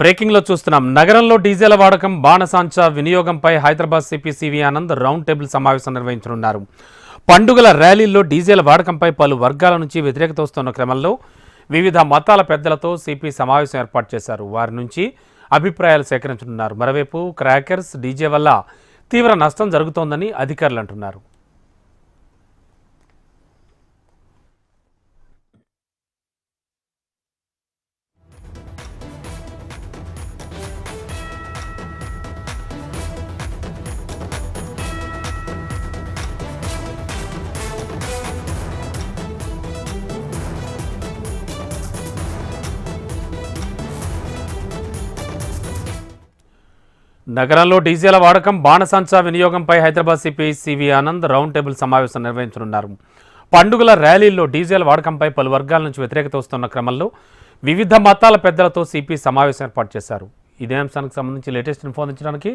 బ్రేకింగ్లో చూస్తున్నాం. నగరంలో డీజిల్ వాడకం బాణసాంచా వినియోగంపై Hyderabad CP CV Anand round table సమావేశం నిర్వహించనున్నారు. పండుగల ర్యాలీల్లో డీజిల్ వాడకంపై పలు వర్గాల నుంచి వ్యతిరేకత వస్తున్న క్రమంలో వివిధ మతాల పెద్దలతో సిపి సమావేశం ఏర్పాటు చేశారు. వారి నుంచి అభిప్రాయాలు సేకరించనున్నారు. మరోవైపు క్రాకర్స్ డీజే వల్ల తీవ్ర నష్టం జరుగుతోందని అధికారులు అంటున్నారు. నగరంలో డీజిల్ వాడకం బాణసంచా వినియోగంపై Hyderabad CP CV Anand round table సమావేశం నిర్వహించనున్నారు. పండుగల ర్యాలీల్లో డీజిల్ వాడకంపై పలు వర్గాల నుంచి వ్యతిరేకత వస్తున్న క్రమంలో వివిధ మతాల పెద్దలతో సిపి సమావేశం ఏర్పాటు చేశారు. ఇదే అంశానికి సంబంధించి లేటెస్ట్ ఇన్ఫో అందించడానికి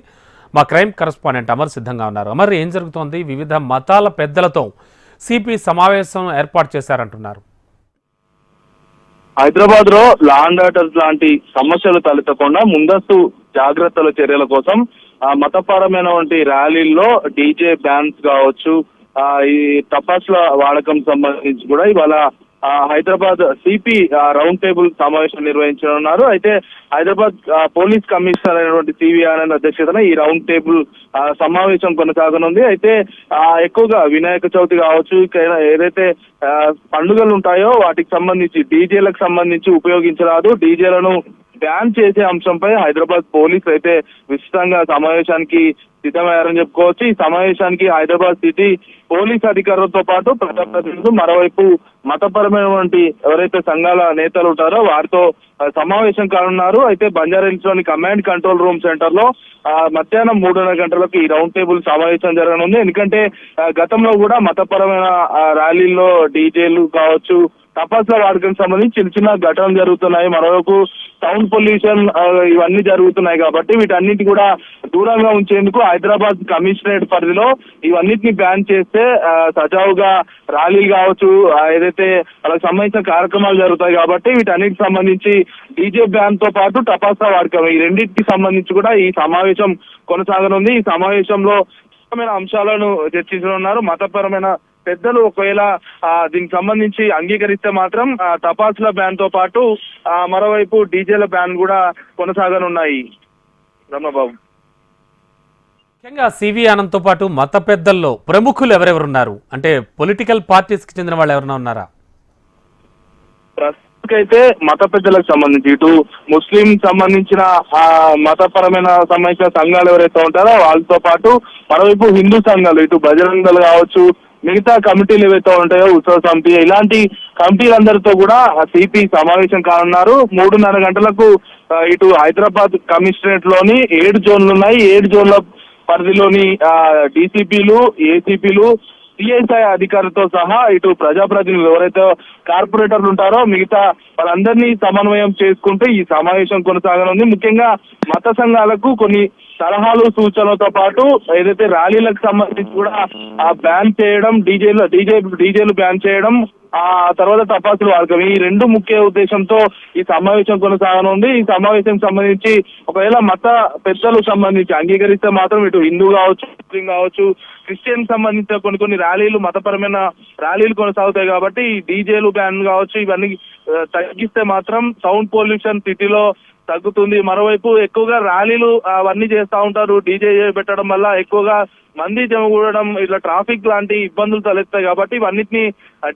మా క్రైమ్ కరస్పాండెంట్ అమర్ సిద్ధంగా ఉన్నారు. అమర్ ఏం జరుగుతోంది? వివిధ మతాల పెద్దలతో సిపి సమావేశం ఏర్పాటు చేశారంటున్నారు. హైదరాబాద్లో లాండ్ ఆర్డర్స్ లాంటి సమస్యలు తలెత్తకుండా ముందస్తు జాగ్రత్తల చర్యల కోసం ఆ, మతపరమైనటువంటి ర్యాలీల్లో డీజే బ్యాన్స్ కావచ్చు ఆ, ఈ తపాస్ల వాడకం సంబంధించి కూడా ఇవాళ హైదరాబాద్ సిపి రౌండ్ టేబుల్ సమావేశం నిర్వహించనున్నారు. అయితే హైదరాబాద్ పోలీస్ కమిషనర్ అయినటువంటి సివి ఆనంద్ అధ్యక్షతన ఈ రౌండ్ టేబుల్ ఆ, సమావేశం కొనసాగనుంది. అయితే ఆ, ఎక్కువగా వినాయక చవితి కావచ్చు ఇంకా ఏదైతే పండుగలు ఉంటాయో వాటికి సంబంధించి డీజేలకు సంబంధించి ఉపయోగించరాదు. డీజేలను బ్యాన్ చేసే అంశంపై హైదరాబాద్ పోలీసులు అయితే విస్తృతంగా సమావేశానికి సిద్ధమయ్యారని చెప్పుకోవచ్చు. ఈ సమావేశానికి హైదరాబాద్ సిటీ పోలీస్ అధికారులతో పాటు ప్రజాప్రతినిధులు మరోవైపు మతపరమైనటువంటి ఎవరైతే సంఘాల నేతలు ఉంటారో వారితో సమావేశం కానున్నారు. అయితే బంజారాహిల్స్లోని కమాండ్ కంట్రోల్ రూమ్ సెంటర్లో మధ్యాహ్నం మూడున్నర గంటలకు ఈ రౌండ్ టేబుల్ సమావేశం జరగనుంది. ఎందుకంటే గతంలో కూడా మతపరమైన ర్యాలీల్లో డీజేలు కావచ్చు తపాసా వాడకం సంబంధించి చిన్న చిన్న ఘటనలు జరుగుతున్నాయి. మరోవైపు సౌండ్ పొల్యూషన్ ఇవన్నీ జరుగుతున్నాయి కాబట్టి వీటన్నిటి కూడా దూరంగా ఉంచేందుకు హైదరాబాద్ కమిషనరేట్ పరిధిలో ఇవన్నిటిని బ్యాన్ చేస్తే సజావుగా ర్యాలీలు కావచ్చు ఏదైతే వాళ్ళకి సంబంధించిన కార్యక్రమాలు జరుగుతాయి కాబట్టి వీటన్నిటికి సంబంధించి డీజే బ్యాన్తో పాటు టపాసా వాడకం ఈ రెండింటికి సంబంధించి కూడా ఈ సమావేశం కొనసాగనుంది. ఈ సమావేశంలో అంశాలను చర్చించనున్నారు. మతపరమైన పెద్దలు ఒకవేళ దీనికి సంబంధించి అంగీకరిస్తే మాత్రం ఆ, టపాసుల బ్యాన్తో పాటు మరోవైపు డీజేల బ్యాన్ కూడా కొనసాగనున్నాయి. రమబాబు ముఖ్యంగా సివి ఆనంద్తో పాటు మత పెద్దల్లో ప్రముఖులు ఎవరెవరున్నారు? అంటే పొలిటికల్ పార్టీస్కి చెందిన వాళ్ళు ఎవరైనా ఉన్నారా? ప్రస్తుతకైతే మత పెద్దలకు సంబంధించి ఇటు ముస్లిం సంబంధించిన మతపరమైన సంబంధించిన సంఘాలు ఎవరైతే ఉంటారో వాళ్ళతో పాటు మరోవైపు హిందూ సంఘాలు ఇటు బజరంగ దళ్ కావచ్చు మిగతా కమిటీలు ఏవైతే ఉంటాయో ఉత్సవ సమితి ఇలాంటి కమిటీలందరితో కూడా సిపి సమావేశం కానున్నారు. మూడున్నర గంటలకు ఇటు హైదరాబాద్ కమిషనరేట్లోని ఏడు జోన్లు ఉన్నాయి ఏడు జోన్ల పరిధిలోని డీసీపీలు ఏసీపీలు సిఎస్ఐ అధికారులతో సహా ఇటు ప్రజాప్రతినిధులు ఎవరైతే కార్పొరేటర్లు ఉంటారో మిగతా వాళ్ళందరినీ సమన్వయం చేసుకుంటూ ఈ సమావేశం కొనసాగనుంది. ముఖ్యంగా మత సంఘాలకు కొన్ని సలహాలు సూచనలతో పాటు ఏదైతే ర్యాలీలకు సంబంధించి కూడా ఆ బ్యాన్ చేయడం డీజేలు డీజే డీజేలు బ్యాన్ చేయడం ఆ తర్వాత తపాసులు వాడకం. ఈ రెండు ముఖ్య ఉద్దేశంతో ఈ సమావేశం కొనసాగనుంది. ఈ సమావేశం సంబంధించి ఒకవేళ మత పెద్దలు సంబంధించి అంగీకరిస్తే మాత్రం ఇటు హిందూ కావచ్చు ముస్లిం కావచ్చు క్రిస్టియన్ సంబంధించిన కొన్ని కొన్ని ర్యాలీలు మతపరమైన ర్యాలీలు కొనసాగుతాయి కాబట్టి ఈ డీజేలు బ్యాన్ కావచ్చు ఇవన్నీ తగ్గిస్తే మాత్రం సౌండ్ పొల్యూషన్ సిటీలో తగ్గుతుంది. మరోవైపు ఎక్కువగా ర్యాలీలు అవన్నీ చేస్తా ఉంటారు. డీజే పెట్టడం వల్ల ఎక్కువగా మంది జమగూడడం ఇట్లా ట్రాఫిక్ లాంటి ఇబ్బందులు తలెత్తాయి కాబట్టి ఇవన్నిటిని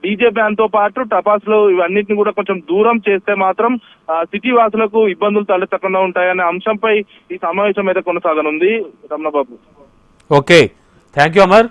డీజే బ్యాన్తో పాటు టపాసులు ఇవన్నిటిని కూడా కొంచెం దూరం చేస్తే మాత్రం సిటీ వాసులకు ఇబ్బందులు తలెత్తకుండా ఉంటాయనే అంశంపై ఈ సమావేశం అయితే కొనసాగనుంది Ramanababu. Okay. Thank you Amar.